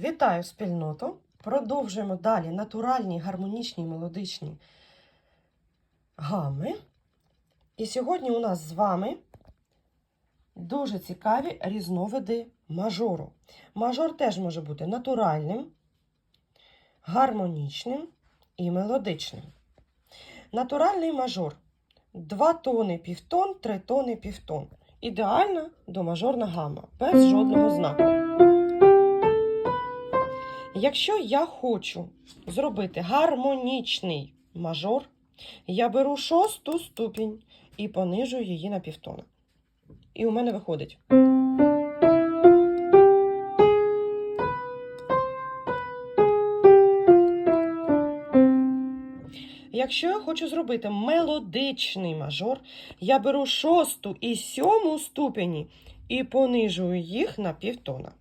Вітаю спільноту! Продовжуємо далі натуральні, гармонічні, мелодичні гами. І сьогодні у нас з вами дуже цікаві різновиди мажору. Мажор теж може бути натуральним, гармонічним і мелодичним. Натуральний мажор. Два тони півтон, три тони півтон. Ідеальна домажорна гама, без жодного знаку. Якщо я хочу зробити гармонічний мажор, я беру шосту ступінь і понижую її на півтона. І у мене виходить. Якщо я хочу зробити мелодичний мажор, я беру шосту і сьому ступені і понижую їх на півтона.